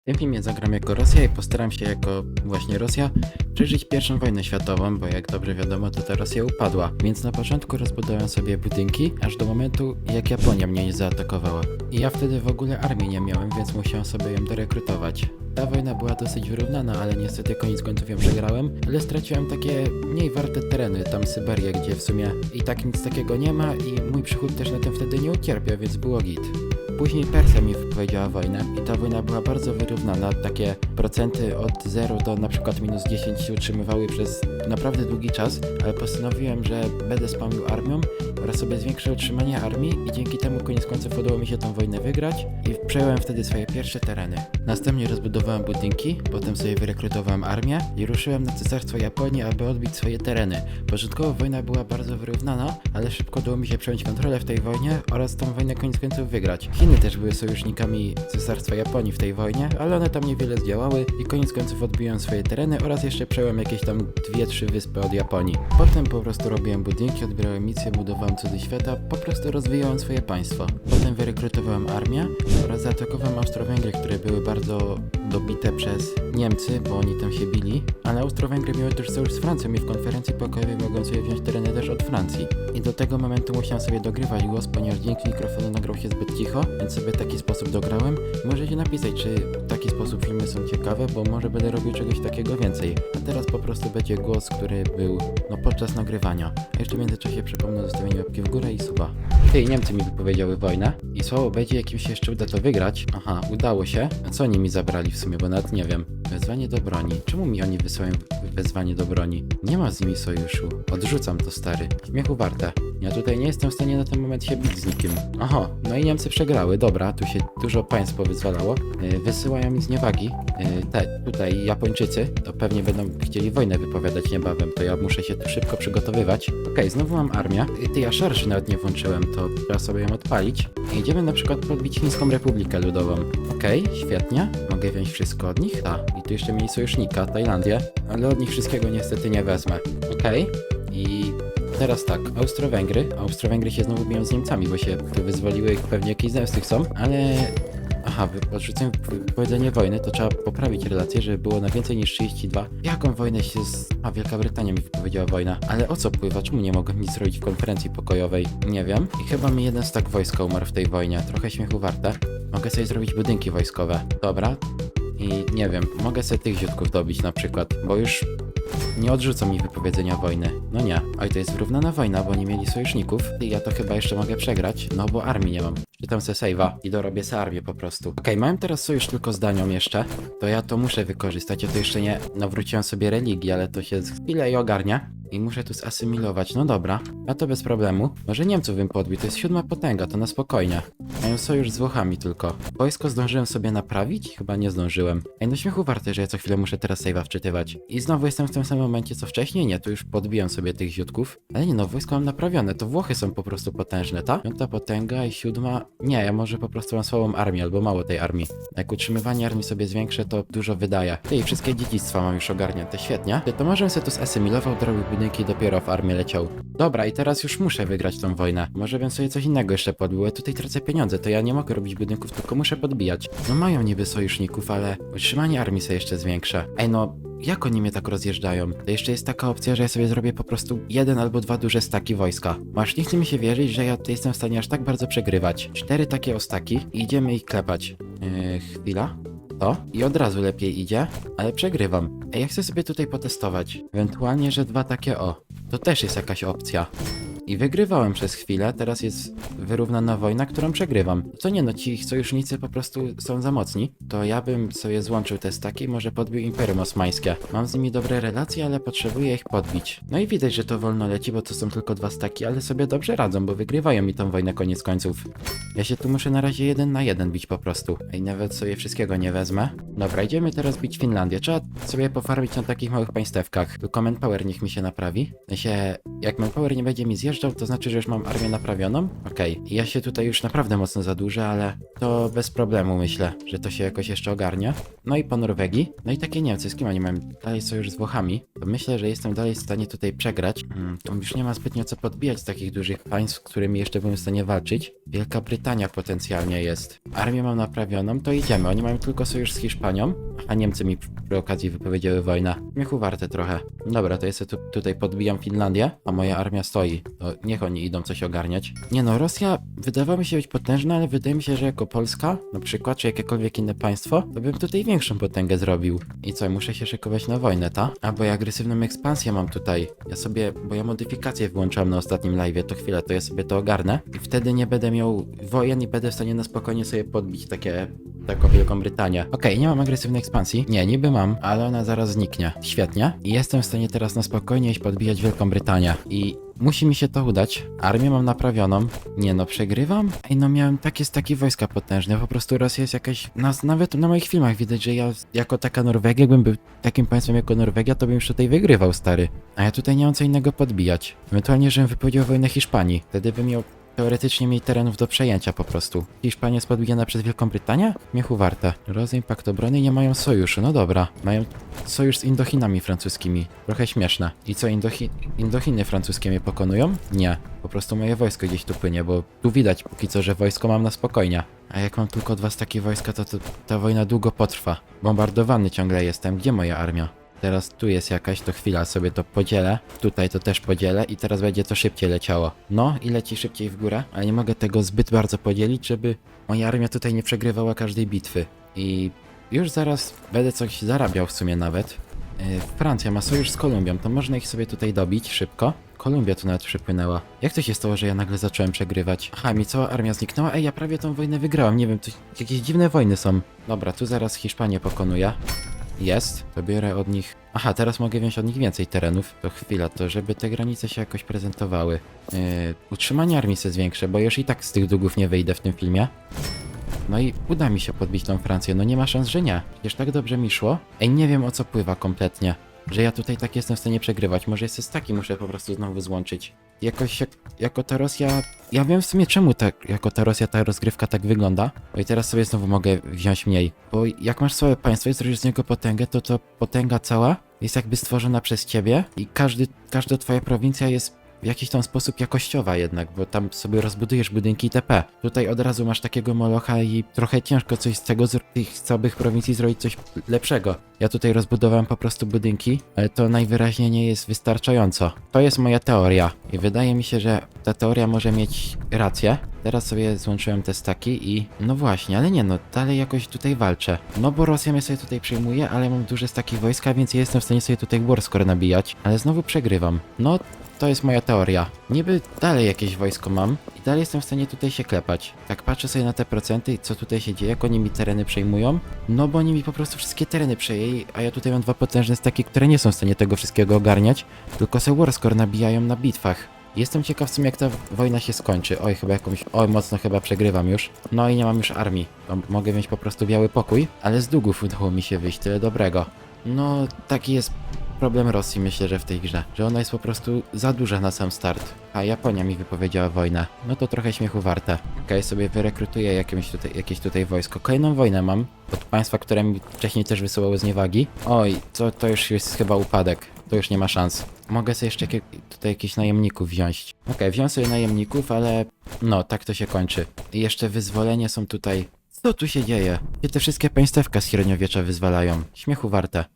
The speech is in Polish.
W tym filmie zagram jako Rosja i postaram się jako właśnie Rosja przeżyć pierwszą wojnę światową, bo jak dobrze wiadomo to ta Rosja upadła. Więc na początku rozbudowałem sobie budynki, aż do momentu jak Japonia mnie nie zaatakowała. I ja wtedy w ogóle armii nie miałem, więc musiałem sobie ją dorekrutować. Ta wojna była dosyć wyrównana, ale niestety koniec końców ją przegrałem, ale straciłem takie mniej warte tereny, tam Syberię, gdzie w sumie i tak nic takiego nie ma i mój przychód też na tym wtedy nie ucierpiał, więc było git. Później Persja mi wypowiedziała wojnę i ta wojna była bardzo wyrównana. Takie procenty od 0 do na przykład minus 10 się utrzymywały przez naprawdę długi czas, ale postanowiłem, że będę spamił armią oraz sobie zwiększę utrzymanie armii i dzięki temu koniec końców udało mi się tą wojnę wygrać i przejąłem wtedy swoje pierwsze tereny. Następnie rozbudowałem budynki, potem sobie wyrekrutowałem armię i ruszyłem na Cesarstwo Japonii, aby odbić swoje tereny. Początkowo wojna była bardzo wyrównana, ale szybko udało mi się przejąć kontrolę w tej wojnie oraz tą wojnę koniec końców wygrać. Chiny też były sojusznikami Cesarstwa Japonii w tej wojnie, ale one tam niewiele zdziałały i koniec końców odbiłem swoje tereny oraz jeszcze przejąłem jakieś tam dwie, trzy wyspy od Japonii. Potem po prostu robiłem budynki, odbierałem misje, budowałem cudy świata, po prostu rozwijałem swoje państwo. Potem wyrekrutowałem armię oraz zaatakowałem Austro-Węgry, które były bardzo dobite przez Niemcy, bo oni tam się bili, ale Austro-Węgry miały też sojusz z Francją i w konferencji pokojowej mogą sobie wziąć tereny też od Francji. I do tego momentu musiałem sobie dogrywać głos, ponieważ dzięki mikrofonu nagrał się zbyt cicho, więc sobie taki sposób dograłem. Możecie napisać, czy taki sposób filmy są ciekawe, bo może będę robił czegoś takiego więcej. A teraz po prostu będzie głos, który był no podczas nagrywania. A jeszcze w międzyczasie przypomnę o zostawieniu łapki w górę i suba. Ty, Niemcy mi wypowiedziały wojnę i słabo będzie, jak im się jeszcze uda to wygrać. Aha, udało się. A co oni mi zabrali w sumie, bo nawet nie wiem. Wezwanie do broni. Czemu mi oni wysyłają wezwanie do broni? Nie ma z nimi sojuszu. Odrzucam to, stary. Śmiechu warte. Ja tutaj nie jestem w stanie na ten moment się bić z nikim. Aha, no i Niemcy przegrały. Dobra, tu się dużo państw powyzwalało. Yy, wysyłają mi zniewagi. Yy, te, tutaj Japończycy, to pewnie będą chcieli wojnę wypowiadać niebawem, to ja muszę się tu szybko przygotowywać. Okej, znowu mam armię. Yy, Ty, ja szarży nawet nie włączyłem, to trzeba sobie ją odpalić. Idziemy na przykład podbić Chińską Republikę Ludową. Okej, świetnie. Mogę wziąć wszystko od nich? Tak. I tu jeszcze mieli sojusznika, Tajlandię, ale od nich wszystkiego niestety nie wezmę. Okej. I teraz tak, Austro-Węgry. Austro-Węgry się znowu biją z Niemcami, bo się wyzwoliły pewnie jakieś zemsty chcą, ale... Aha, odrzucenie wypowiedzenie wojny, to trzeba poprawić relacje, żeby było na więcej niż 32. Jaką wojnę się z... A, Wielka Brytania mi wypowiedziała wojnę. Ale o co pływa? Czemu nie mogłem nic zrobić w konferencji pokojowej? Nie wiem. I chyba mi jeden stak wojska umarł w tej wojnie. Trochę śmiechu warte. Mogę sobie zrobić budynki wojskowe. Dobra. I nie wiem, mogę sobie tych ziutków dobić na przykład, bo już nie odrzucą mi wypowiedzenia wojny. No nie. Oj, to jest wyrównana wojna, bo nie mieli sojuszników. I ja to chyba jeszcze mogę przegrać, no bo armii nie mam. Czytam se save'a i dorobię se armię po prostu. Okej, mam teraz sojusz tylko z Danią jeszcze. To ja to muszę wykorzystać. Ja to jeszcze nie nawróciłem sobie religii, ale to się z chwilę i ogarnia. I muszę tu zasymilować. No dobra, a to bez problemu. Może Niemców bym podbił, to jest siódma potęga, to na spokojnie. Mają sojusz z Włochami tylko. Wojsko zdążyłem sobie naprawić? Chyba nie zdążyłem. Ej, no śmiechu warte, że ja co chwilę muszę teraz save'a wczytywać. I znowu jestem w tym samym momencie co wcześniej? Nie, tu już podbiłem sobie tych ziutków. Ale nie no, wojsko mam naprawione, to Włochy są po prostu potężne, tak? Piąta potęga i siódma... Nie, ja może po prostu mam słabą armię, albo mało tej armii. Jak utrzymywanie armii sobie zwiększę, to dużo wydaje. Ty, wszystkie dziedzictwa mam już ogarnięte, świetnie. Ty, to może bym sobie tu zasymilował, dorobił budynki i dopiero w armię leciał. Dobra, i teraz już muszę wygrać tą wojnę. Może bym sobie coś innego jeszcze podbił, ale tutaj tracę pieniądze, to ja nie mogę robić budynków, tylko muszę podbijać. No mają niby sojuszników, ale utrzymanie armii sobie jeszcze zwiększę. Ej no, jak oni mnie tak rozjeżdżają? To jeszcze jest taka opcja, że ja sobie zrobię po prostu jeden albo dwa duże staki wojska. Masz nie chce mi się wierzyć, że ja jestem w stanie aż tak bardzo przegrywać. Cztery takie ostaki i idziemy ich klepać. Yy, chwila. To i od razu lepiej idzie, ale przegrywam. Ej, ja chcę sobie tutaj potestować. Ewentualnie, że dwa takie o. To też jest jakaś opcja. I wygrywałem przez chwilę, teraz jest wyrównana wojna, którą przegrywam. Co nie no, ci sojusznicy po prostu są za mocni. To ja bym sobie złączył te staki może podbił Imperium Osmańskie. Mam z nimi dobre relacje, ale potrzebuję ich podbić. No i widać, że to wolno leci, bo to są tylko dwa staki, ale sobie dobrze radzą, bo wygrywają mi tą wojnę koniec końców. Ja się tu muszę na razie jeden na jeden bić po prostu. I nawet sobie wszystkiego nie wezmę. Dobra, idziemy teraz bić Finlandię. Trzeba sobie pofarmić na takich małych państewkach. Tylko manpower niech mi się naprawi. W sensie, jak manpower nie będzie mi zjeżdżał, dojeżdżał, to znaczy, że już mam armię naprawioną? Okej, ja się tutaj już naprawdę mocno zadłużę, ale to bez problemu myślę, że to się jakoś jeszcze ogarnia. No i po Norwegii, no i takie Niemcy, z kim oni mają dalej sojusz z Włochami, to myślę, że jestem dalej w stanie tutaj przegrać. Hmm, to już nie ma zbytnio co podbijać z takich dużych państw, z którymi jeszcze byłem w stanie walczyć. Wielka Brytania potencjalnie jest. Armię mam naprawioną, to idziemy. Oni mają tylko sojusz z Hiszpanią, a Niemcy mi przy okazji wypowiedziały wojnę. Śmiechu warte trochę. Dobra, to sobie tu, tutaj podbijam Finlandię, a moja armia stoi. To niech oni idą coś ogarniać. Nie no, Rosja wydawała mi się być potężna, ale wydaje mi się, że jako Polska, na przykład, czy jakiekolwiek inne państwo, to bym tutaj większą potęgę zrobił. I co, muszę się szykować na wojnę, ta? A bo ja agresywną ekspansję mam tutaj. Ja sobie, bo ja modyfikację włączałem na ostatnim live'ie, to chwilę, to ja sobie to ogarnę. I wtedy nie będę miał wojen i będę w stanie na spokojnie sobie podbić takie taką Wielką Brytanię. Okej, nie mam agresywnej ekspansji. Nie, niby mam, ale ona zaraz zniknie. Świetnie. I jestem w stanie teraz na spokojnie iść podbijać Wielką Brytanię. I musi mi się to udać. Armię mam naprawioną. Nie no, przegrywam? Ej, no miałem takie staki wojska potężne. Po prostu Rosja jest jakaś... Nas, nawet na moich filmach widać, że ja jako taka Norwegia, jakbym był takim państwem jako Norwegia, to bym już tutaj wygrywał, stary. A ja tutaj nie mam co innego podbijać. Ewentualnie, żebym wypowiedział wojnę Hiszpanii. Wtedy bym miał teoretycznie mniej terenów do przejęcia po prostu. Hiszpania jest podbijana przez Wielką Brytanię? Miechu warte. Rozejm pakt obrony nie mają sojuszu, no dobra. Mają sojusz z Indochinami francuskimi. Trochę śmieszne. I co, Indochi Indochiny francuskie mnie pokonują? Nie. Po prostu moje wojsko gdzieś tu płynie, bo tu widać póki co, że wojsko mam na spokojnie. A jak mam tylko dwa takie wojska, to, to ta wojna długo potrwa. Bombardowany ciągle jestem. Gdzie moja armia? Teraz tu jest jakaś, to chwila sobie to podzielę. Tutaj to też podzielę i teraz będzie to szybciej leciało. No i leci szybciej w górę, ale nie mogę tego zbyt bardzo podzielić, żeby moja armia tutaj nie przegrywała każdej bitwy. I już zaraz będę coś zarabiał w sumie nawet. Yy, Francja ma sojusz z Kolumbią, to można ich sobie tutaj dobić szybko. Kolumbia tu nawet przypłynęła. Jak to się stało, że ja nagle zacząłem przegrywać? Aha, mi cała armia zniknęła. Ej, ja prawie tą wojnę wygrałem. Nie wiem, to jakieś dziwne wojny są. Dobra, tu zaraz Hiszpanię pokonuję. Jest, to biorę od nich. Aha, teraz mogę wziąć od nich więcej terenów. To chwila, to żeby te granice się jakoś prezentowały. Yy, utrzymanie armii se zwiększę, bo już i tak z tych długów nie wyjdę w tym filmie. No i uda mi się podbić tą Francję. No nie ma szans, że nie. Przecież tak dobrze mi szło. Ej, nie wiem o co pływa kompletnie. Że ja tutaj tak jestem w stanie przegrywać. Może jest taki muszę po prostu znowu złączyć. Jakoś jak, jako ta Rosja. Ja wiem w sumie czemu tak, jako ta Rosja, ta rozgrywka tak wygląda. Bo i teraz sobie znowu mogę wziąć mniej. Bo jak masz całe państwo i zrobisz z niego potęgę, to to potęga cała jest jakby stworzona przez ciebie i każdy, każda twoja prowincja jest w jakiś tam sposób jakościowa jednak, bo tam sobie rozbudujesz budynki itp. Tutaj od razu masz takiego molocha i trochę ciężko coś z tego, z tych całych prowincji zrobić coś lepszego. Ja tutaj rozbudowałem po prostu budynki, ale to najwyraźniej nie jest wystarczająco. To jest moja teoria i wydaje mi się, że ta teoria może mieć rację. Teraz sobie złączyłem te staki i no właśnie, ale nie no, dalej jakoś tutaj walczę. No bo Rosja mnie sobie tutaj przejmuje, ale mam duże staki wojska, więc jestem w stanie sobie tutaj warscore nabijać, ale znowu przegrywam. No to jest moja teoria. Niby dalej jakieś wojsko mam i dalej jestem w stanie tutaj się klepać. Tak patrzę sobie na te procenty, co tutaj się dzieje, jak oni mi tereny przejmują. No bo oni mi po prostu wszystkie tereny przejęli, a ja tutaj mam dwa potężne staki, które nie są w stanie tego wszystkiego ogarniać, tylko se warscore nabijają na bitwach. Jestem ciekaw w sumie jak ta wojna się skończy. Oj, chyba jakąś... Oj, mocno chyba przegrywam już. No i nie mam już armii. Mogę mieć po prostu biały pokój, ale z długów udało mi się wyjść tyle dobrego. No, taki jest problem Rosji myślę, że w tej grze, że ona jest po prostu za duża na sam start. A Japonia mi wypowiedziała wojnę. No to trochę śmiechu warte. Okej, sobie wyrekrutuję jakieś tutaj, jakieś tutaj wojsko. Kolejną wojnę mam od państwa, które mi wcześniej też wysyłały zniewagi. Oj, to, to już jest chyba upadek. To już nie ma szans. Mogę sobie jeszcze tutaj jakichś najemników wziąć. Okej, wziąłem sobie najemników, ale no, tak to się kończy. I jeszcze wyzwolenie są tutaj Co tu się dzieje? Gdzie te wszystkie państewka z średniowiecza wyzwalają? Śmiechu warte.